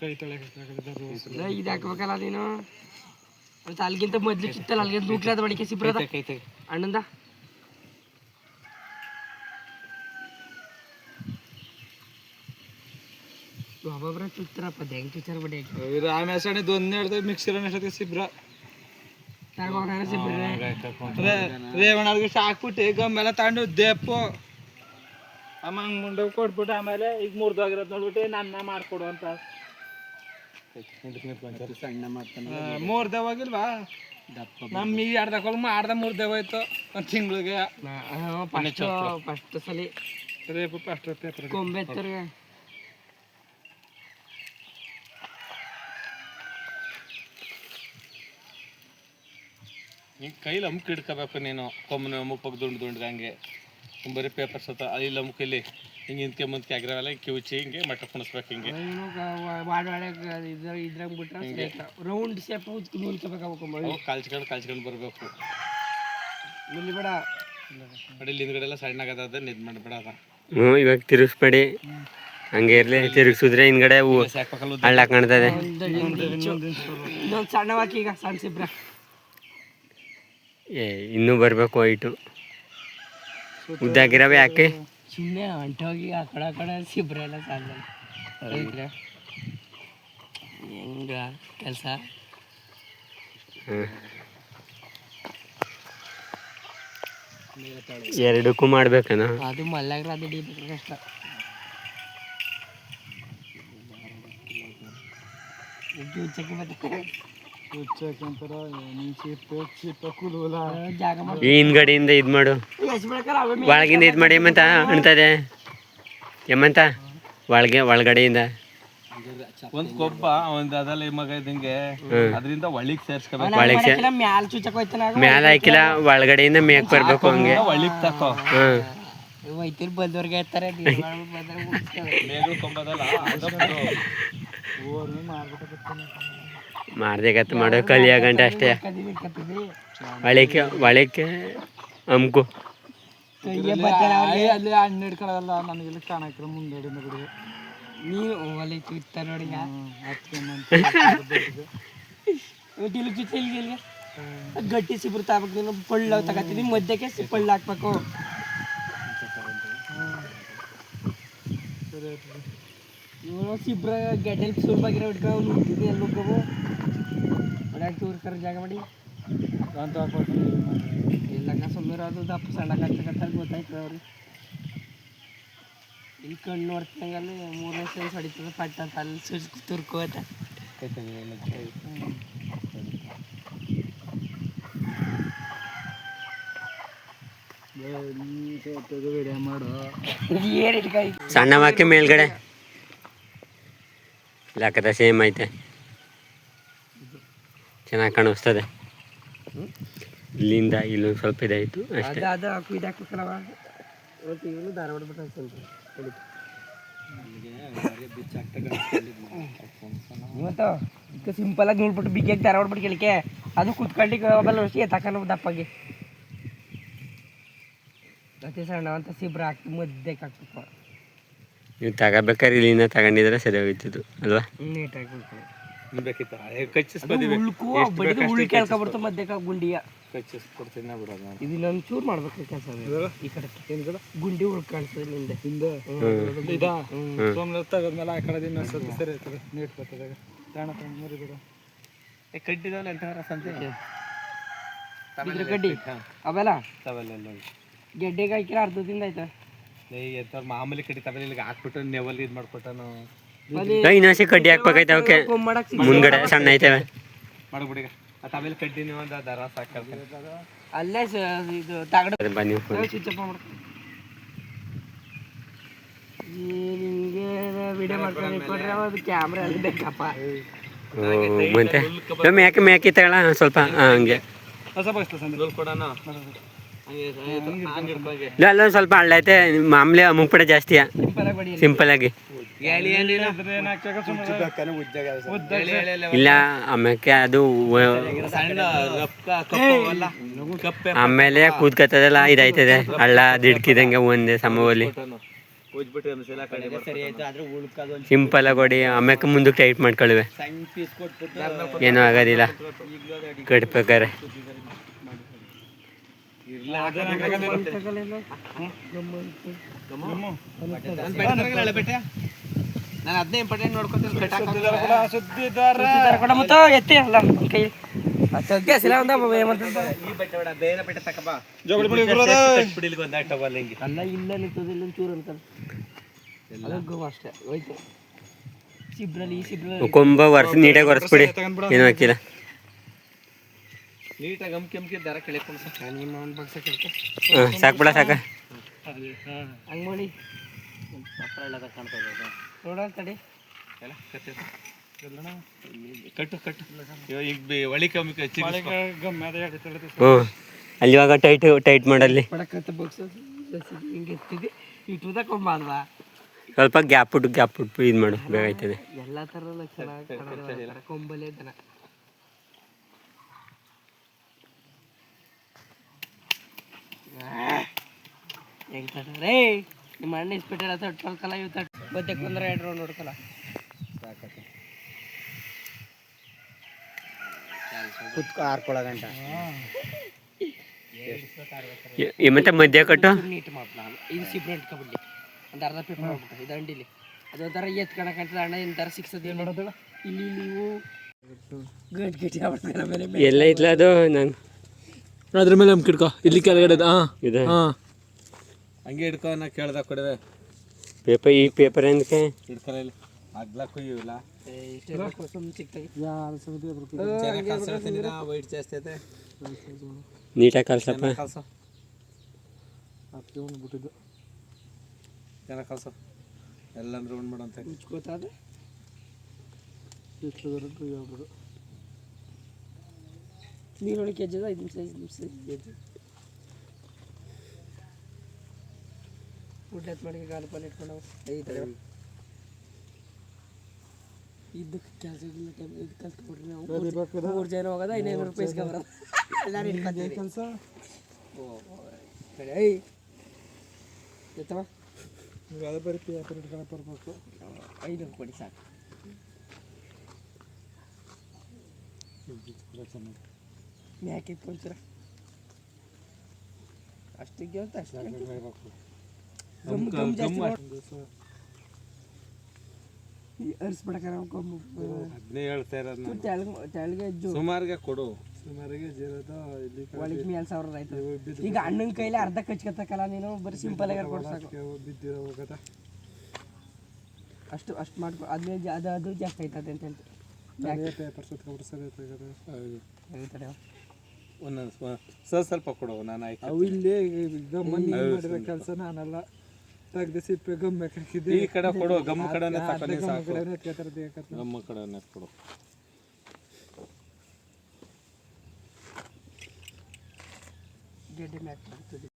ಕೈ ತೊಳೆಕ ಇದು ಹಾಕ್ಬೇಕಲ್ಲ ನೀನು? ಮತ್ತೆ ಅಲ್ಲಿಗಿಂತ ಮೊದ್ಲು ಕಿತ್ತಲ್ಲ ಅಲ್ಲಿಗಿಂತ ದೂಕ್ಲಾದ ಬಡಿಕೆ ಸಿಬ್ರದ ಅಣ್ಣಂದ? ಒಬ್ಬೊಬ್ರ ಚುತ್ತರಪ್ಪ ಹೆಂಗ್ ಚುಚ್ಚಾರ ಬಡಿ ರಾಮೇಶಣಿ ದೊಂದು ಹೇಳ್ತೇವೆ ಮಿಕ್ಸರ್ ಅಷ್ಟೊತ್ತಿಗೆ ಸಿಬ್ರ. ಸಿಬ್ರ. ರೇವಣ್ಣರ್ಗೆ ಸಾಕ್ಬಿಟ್ಟು ಗಮ್ಮೆಲ್ಲ ತಗೊಂಡು ದೇಪು ಅಮ್ಮ ಹಂಗ್ ಮುಂದೆ ಕೊಟ್ಬಿಟ್ಟು ಆಮೇಲೆ ಈಗ ಮುರಿದೋಗಿರೋದು ನೋಡ್ಬಿಟ್ಟು ನನ್ನ ಮಾಡ್ಕೊಡು ಅಂತ. ಸಣ್ಣ ಮಾಡ್ತಾನೆ. ಮೂರ್ದೆ ಹೋಗಿಲ್ವಾ ನಮ್ಮ ಈ ಅರ್ಧಕ್ಕೊಳ್ ಮಾಡ್ದ ಮೂರ್ದೆ ಹೋಯ್ತು ಒಂದು ತಿಂಗಳಿಗೆ. ಫಸ್ಟ್ ಸಲಿ. ರೇಪು ಫಸ್ಟ್ ಪೇಪರ್ ಕೊಂಬೆ ಎತ್ತರ್ಗೆ. ಹಿಂಗೆ ಕೈಲಿ ಅಮುಕ್ ಹಿಡ್ಕೋಬೇಕು ನೀನು. ಕೊಮ್ಮನ ಅಮುಕ್ ದುಂಡು ದುಂಡ್ಗಂಗೆ ಬರೀ ಪೇಪರ್ ಸತ ಅಲ್ಲಿ ಮುಖಲಿ ಇಲ್ಲಿ ಹಿಂಗೆ ಹಿಂದ್ಕೆ ಮುಂದ್ಕೆ ಆಗಿರವೆಲ್ಲ ಕಿವುಚಿ ಹಿಂಗೆ ಮಟ್ಟ ಕುಣಿಸ್ಬೇಕು ಹಿಂಗೆ. ಇದ್ರಾಗ ಬಿಟ್ರೆ ರೌಂಡ್ ಶೇಪ್ ನಿಲ್ಕೋಬೇಕಾಗ ಅವು ಕಾಲ್ಚ್ಕೊಂಡು ಕಾಲ್ಚ್ಕೊಂಡು ಬರಬೇಕು. ಇಲ್ಲಿ ಬೇಡ. ಇಲ್ಲಿ ಹಿಂದ್ಗಡೆ ಎಲ್ಲ ಸಣ್ಣ ಆಗದ ನಿದ್ ಮಾಡಬೇಡ ಅದ. ಹ್ಞೂ ಇವಾಗ ತಿರುಗಿಸ್ಬೇಡಿ. ಹಂಗೆ ಇರಲಿ ತಿರುಗಿಸಿದ್ರೆ ಹಿಂದ್ಗಡೆ ಹೂ ಹಳ್ಳ ಕಾಣ್ತದೆ. ಸಣ್ಣವಾಕಿ ಈಗ ಸಣ್ಣ ಸಿಬ್ರ. ಏ ಇನ್ನೂ ಬರಬೇಕು ಹೈಟು ಉದ್ದಾಗಿರವೆ ಯಾಕೆ ಸುಮ್ಮನೆ ಹೊಂಟೋಗಿ ಆ ಕಡೆ ಆ ಕಡೆ ಸಿಬ್ರ ಎಲ್ಲ ಸಾಲ ಹೆಂಗ ಕೆಲಸ ಹ್ಮ್. ಎರಡಕ್ಕೂ ಮಾಡ್ಬೇಕನ ಅದು ಮಲ್ಲಾಗ್ರ ಅದು ಹಿಡಿಬೇಕು ಕಷ್ಟ ಚಕ್ಕೆ ಮತ್ತೆ ಈ ಹಿಂದ್ಗಡೆಯಿಂದ ಇದು ಮಾಡು. ಒಳಗಿಂದ ಇದು ಮಾಡಿ ಏಮಂತ ಅಣ್ತದೆ ಏಮಂತ ಒಳಗೆ ಒಳಗಡೆಯಿಂದ. ಒಂದ್ ಕೊಬ್ಬ ಒಂದ್ ಅದಲ್ಲ ಮಗ ಇದ್ದಂಗೆ ಅದರಿಂದ ಒಳಿಗ್ ಸೇರ್ಸ್ಕೋಬೇಕು ಮ್ಯಾಲ್ ಹಾಕಿಲ್ಲ ಒಳಗಡೆಯಿಂದ ಮೇಕ್ ಬರ್ಬೇಕು ಹಂಗೆ. ಒಳಿಗ್ ತಕೋ. ಬಂದವ್ರಿಗೆ ಹೇಳ್ತಾರೆ ಕೊಂಬದಲ್ಲ ಮಾಡ್ದೇಗತ್ತ ಮಾಡೋ ಕಲಿಯ ಗಂಟೆ ಅಷ್ಟೇ ಕದಿ ಬಿಟ್ಕೊತೀವಿ. ಒಳಕ್ಕೆ ಒಳಕ್ಕೆ ಅಮ್ಕು ಕೈಗೆ ಬತ್ತಲ್ಲ ಅವ್ರಿಗೆ. ಅಲ್ಲಿ ಹಣ್ಣು ಹಿಡ್ಕೊಳ್ಳೋದಲ್ಲ ನನಗೆಲ್ಲ ಕಾಣಕ್ರ ಮುಂದಡಿಂದ ಬಿಡಿ ನೀವು ಒಲೆ ಚುತ್ತ ನೋಡಿ ಈಗ. ಒಟ್ಟು ಇಲ್ಲಿ ಚುಚ್ಚ ಇಲ್ಲಿಗೆ ಇಲ್ಲಿಗೆ. ಗಟ್ಟಿ ಸಿಬ್ರು ತಗೋಬೇಕು ನೀನು ಪಳ್ಳ ತಗೋತೀನಿ ಮಧ್ಯಕ್ಕೆ ಸಿ- ಪಳ್ಳ ಹಾಕ್ಬೇಕು ಇವನು ಸಿಬ್ರ ಗೆಡ್ಡೆಲ್ ಸುಲಭಾಗಿರೋ ಇಟ್ಕೊಂಡು ಅವ್ನು ನಿಂತಿದ್ದೆ ಎಲ್ಲಿ ಹೋಗ್ಬೇಕು ಒಳ್ಳೆ ಟೂರ್ ಕರ ಜಾಗ ಮಾಡಿ. ಅಂತ ಹಾಕ್ಬಿಟ್ಟು ಇಲ್ಲ ಸುಮ್ಮನೆ ಅದು ದಪ್ಪ ಸಣ್ಣ ಕಟ್ಟ ಗೊತ್ತಾಯ್ತದ ಅವ್ರಿಗೆ. ಇಲ್ಲಿ ಕಣ್ಣು ನೋಡ್ತಂಗಲ್ಲಿ ಮೂರನೇ ಸಲ ಹೊಡಿತದೆ ಪಟ್ಟ ಅಂತ ಅಲ್ಲಿ ಸುಜ್ ತುರ್ಕೋತ ಸಣ್ಣ ವಾಕ್ಯ ಮೇಲ್ಗಡೆ. ಲೆಕ್ಕದ ಸೇಮ್ ಐತೆ. ಚೆನ್ನಾಗಿ ಕಾಣಿಸ್ತದೆ. ಇಲ್ಲಿಂದ ಇಲ್ಲೊಂದು ಸ್ವಲ್ಪ ಇದಾಯಿತು, ಅಷ್ಟೇ. ಇವತ್ತು ಇವನು ಧಾರವಾಡ ಬಿಟ್ಟು ಹಾಕ್ತಾನೆ ಇವತ್ತು ಈಗ ಸಿಂಪಲ್ ಆಗಿ ನೋಡ್ಬಿಟ್ಟು ಬಿಗಿಯಾಗಿ ಬಿಟ್ಟು ಕೇಳಿಕೆ ಅದು ಕುತ್ಕೊಂಡಿಗೆ ಆಮೇಲೆ ಅಷ್ಟೇ ಅತಿ ಸಣ್ಣ ಅಂತ ಸಿಬ್ರ ಹಾಕಿ ಮಧ್ಯಕ್ಕೆ ಹಾಕ್ಬೇಕು. ನೀವು ತಗೋಬೇಕಾದ್ರೆ ಇಲ್ಲಿಂದ ತಗೊಂಡಿದ್ರೆ ಸರಿ ಹೋಗ್ತಿತ್ತು ಅಲ್ವಾ ನೀಟಾಗಿ ಗುಂಡಿಯ? ಇದು ನಾನು ಚೂರು ಮಾಡ್ಬೇಕು ಕೆಲಸ ಈ ಕಡೆ ಗುಂಡಿ ಹಿಂದೆ? ಇದಾ? ತೆಗೆದ್ಮೇಲೆ ಆ ಕಡೆ ದಿನ ಸ್ವಲ್ಪ ಸರಿ ಇರ್ತದೆ. ನೀಟ್ ಬರ್ತದೆ ತಾಣ ತಂದು ಮುರಿಬಿಡ ಕಟ್ಟಿದವಲ್ಲ ಎಂಟಾರ ಸಂತೆ? ಇದ್ರ ಕಡ್ಡಿ? ಅವೆಲ್ಲ? ತವಲೆಲ್ಲ ಗೆಡ್ಡೆಗೆ ಹಾಕಿರ ಅರ್ಧದಿಂದ ಆಯ್ತಾ? ಎಂತ ಮಾಮೂಲಿ ಕಟ್ಟಿ ತವಲೆ ಇಲ್ಲಿಗೆ ಹಾಕ್ಬಿಟ್ಟು ನೆವಲ್ ಇದು ಮಾಡ್ಕೊಟ್ಟನು. ಇನ್ನೊಂದ್ಸಿ ಕಡ್ಡಿ ಹಾಕ್ಬೇಕಾಯ್ತ ಅವಕ್ಕೆ ಮುಂದ್ಗಡೆ ಸಣ್ಣ ಐತವೆ ಮಾಡ್ಬಿಡಿ ಆ ತವಲೆ ಕಡ್ಡಿ ನೀವು ಒಂದು ದರ ಸಾಕಲ್ಲ ಅಲ್ಲೇ ಇದು ತಗಡ ಬನ್ನಿ ನಿಂಗೆ ವಿಡಿಯೋ ಮಾಡ್ಕೊಂಡು ಕೊಡ್ರೆ ಅದು ಕ್ಯಾಮ್ರಾ ಅಲ್ಲಿ ಬೇಕಪ್ಪ. ಓ ಮತ್ತೆ. ಮೇಕೆ ಮೇಕೆ ತಗೊಳ ಸ್ವಲ್ಪ ಹಂಗೆ. ಹೊಸ ಬಸ್ತ ಸಂದ್ರೆ ಕೊಡೋಣ? ಇಲ್ಲ ಸ್ವಲ್ಪ ಹಳ್ಳೈತೆ ಮಾಮೂಲಿ ಅಮುಕ್ ಪಡೆ ಜಾಸ್ತಿಯ ಸಿಂಪಲ್ ಆಗಿ. ಇಲ್ಲ, ಆಮ್ಯಾಕೆ ಅದು ಆಮೇಲೆ ಕೂತ್ಕತ್ತದಲ್ಲ ಇದಾಯ್ತದೆ. ಹಳ್ಳ ದಿಡ್ಕಿದಂಗೆ ಒಂದೇ ಸಮವಲ್ಲಿ ಸಿಂಪಲ್ ಆಗಿ ಹೊಡಿ. ಆಮ್ಯಾಕೆ ಮುಂದಕ್ಕೆ ಟೈಟ್ ಮಾಡ್ಕೊಳ್ಳುವೆ. ಏನೂ ಆಗೋದಿಲ್ಲ. ಕಟ್ಬೇಕಾರೆ ನಾನು ಅದನ್ನೇ ಇಂಪಾರ್ಟೆಂಟ್ ನೋಡ್ಕೊತೀನಿ ಅಲ್ಲ ಇಲ್ಲ ಚೂರು ಅಂತ. ಅಷ್ಟೇ. ಹೋಯ್ತು. ಸಿಬ್ರಲ್ಲಿ ಸಿಬ್ರಲ್ಲಿ. ಕೊಂಬ ವರ್ಷ ನೀಟಾಗಿ ಒರೆಸ್ಬಿಡಿ. ಏನೂ ಹಾಕಿಲ್ಲ ನೀಟಾಗಿ ಅಮ್ಕಿ ಅಮ್ಕಿ ದಾರ ಕೆಳಕೊಂಡು ಸರ್. ನಿಮ್ಮ ಒಂದು ಸಾಕು ಬಿಡ ಸಾಕ. ಹಂಗೆ ಮಾಡಿ ನೋಡೋಣ ತಡಿ ಎಲ್ಲ ಕತ್ತೆ ಕಟ್ಟು ಕಟ್ಟು. ಈಗ ಒಳಿ ಕಮ್ಮಿ ಅಲ್ಲಿ ಇವಾಗ ಟೈಟ್ ಟೈಟ್ ಮಾಡಲ್ಲಿ. ಸ್ವಲ್ಪ ಗ್ಯಾಪ್ ಬಿಟ್ಟು ಗ್ಯಾಪ್ ಬಿಟ್ಟು ಇದು ಮಾಡು ಬೇಗ ಆಯ್ತದೆ. ಎಲ್ಲ ಥರ ಕೊಂಬಲೆ ದನ ತಡ್ರಿ ನಿಮ್ಮ ಅಣ್ಣ ಇಸ್ಬಿಟ್ಟಾರ ತಟ್ಕೊಳ್ಕಲ್ಲ ಇವ್ ತಟ್ ಬದ್ದಕ್ಕೆ ಬಂದ್ರೆ ಎರಡು ರೌಂಡ್ ಹೊಡ್ಕಲ್ಲ. ಕುತ್ಕೊ ಆರ್ಕೊಳ ಗಂಟ. ಈ- ಮತ್ತೆ ಮಧ್ಯ ಕಟ್ಟು? ನೀಟ್ ಮಾಡ್ ನಾನು. ಇದು ಸಿಬ್ರೆಂಟ್ ಕಬಡ್ಡಿ. ಒಂದು ಅರ್ಧ ಪೇಪರ್ ಹೋಗ್ಬಿಟ್ಟು ಇದು ಅಂಡಿಲಿ ಅದು ಒಂಥರ ಎತ್ಕೊಳಕ್ ಅಂತ ಅಣ್ಣ ಇನ್ ಥರ ಸಿಕ್ಸೋದು ಏನು? ಮಾಡೋದು ಇಲ್ಲಿ ನೀವು ಗಟ್ ಗಟ್ಟಿ ಎಲ್ಲ ಇತ್ಲ ಅದು ನಾನು ಅದ್ರ ಮೇಲೆ ಕಿಡ್ಕೊ ಇಲ್ಲಿ ಕೆಳಗಡೆ ಹಾ. ಇದೆ. ಹಾ. ಹಂಗೆ ಹಿಡ್ಕೊ ನಾ ಕೇಳ್ದ ಕೊಡವೆ. ಪೇಪರ್ ಈ ಪೇಪರ್ ಏನಕ್ಕೆ? ಹಿಡ್ಕೊಲ್ಲ ಇಲ್ಲಿ. ಚೆನ್ನಾಗಿ ನಾ ವೈಟ್ ಜಾಸ್ತಿ ಐತೆ. ನೀಟಾಗಿ ಕಲ್ಸಪ್ಪ ಚೆನ್ನಾಗಿ ಬಿಟ್ಟಿದ್ದು. ಚೆನ್ನಾಗಿ ಕಲ್ಸು ಎಲ್ಲಂದ್ರೆ ಉಂಡ್ ಮಾಡಂತೆ ಮುಚ್ಕೋತಾದ್ರೆ ನೀರೊಳಗೆ ಕೆಜ್ಜದ ಐದು ನಿಮಿಷ ಐದು ನಿಮಿಷ ಜಿ ಊಟ ಮಾಡಿ ಕಾಲು ಪಾಲು ಇಟ್ಕೊಂಡು ಐದು ಇದಕ್ಕೆ ಕೆಲಸ ಇಲ್ಲ ಟೈಮ್ ಇದು ಕಲ್ತ್ಕೊಡ್ರಿ ನಾವು. ಮೂರು ಜನ ಹೋಗೋದ ಐನೈನೂರು ರೂಪಾಯಿ ಇಸ್ಕೊಬರೋದು ನಾನು ಇಟ್ಕೊತೀನಿ. ಕೆಲಸ? ಏಯ್ ಎತ್ತವ? ಬರೀ ಯಾಕೆ ಇಟ್ಕೊಂಡು ಬರ್ಬೇಕು. ಐನೂರು ಕೊಡಿ ಸಾಕು. ಯಾಕೆ ಇಟ್ಕೊಂತೀರ ಅಷ್ಟಿಗೆ ಅಂತ ಅಷ್ಟು ಗಮ್ ಗಮ್ ಜಾಸ್ತಿ ಅರ್ಸ್ಬಿಡಕ ನಾವು ಗಮ್ಮು ಅದನ್ನೇ ಹೇಳ್ತಾ ಇರೋದು ನಾನು ತೆಳಗ್ ತೆಳಗೆ ಜೋ ಸುಮಾರಿಗೆ ಕೊಡು ಸುಮಾರಿಗೆ ಜೀರದ ಇಲ್ಲಿ ಒಳಗೆ ಮೇಲೆ ಸಾವಿರ ಆಯ್ತು ಈಗ ಅಣ್ಣನ ಕೈಲಿ ಅರ್ಧ ಕಚ್ಕತ್ತಕಲ್ಲ ನೀನು ಬರೀ ಸಿಂಪಲ್ ಆಗಿ ಬಿದ್ದಿರೋ ಅಷ್ಟು ಅಷ್ಟು ಮಾಡ್ಕೊ ಅದೇ ಜಾ- ಅದು ಅದು ಜಾಸ್ತಿ ಆಯ್ತದೆ ಅಂತ ಹೇಳ್ತಾರೆ ಒಂದೊಂದು ಸ್ವಲ್ಪ ಸ್ವಲ್ಪ ಕೊಡು ನಾನು ಆಯ್ತು ಅವು ಇಲ್ಲೇ ಗಮ್ಮನ್ ಮಾಡಿರೋ ಕೆಲಸ ನಾನಲ್ಲ. ತೆಗ್ದು ಸಿಪ್ಪೆ ಗಮ್ ಹಾಕಿದ್ದೆ. ಈ ಕಡೆ ಕೊಡು ಗಮ್ ಕಡೆನೇ ತಕೊಂಡಿ ಸಾಕು. ಕಡೆ ಎತ್ಕೊತಾರೆ ಗಮ್ಮ ಕಡೆನೇ ಕೊಡು. ಗೆಡ್ಡೆ ಮ್ಯಾಕ್ ಮಾಡ್ತದೆ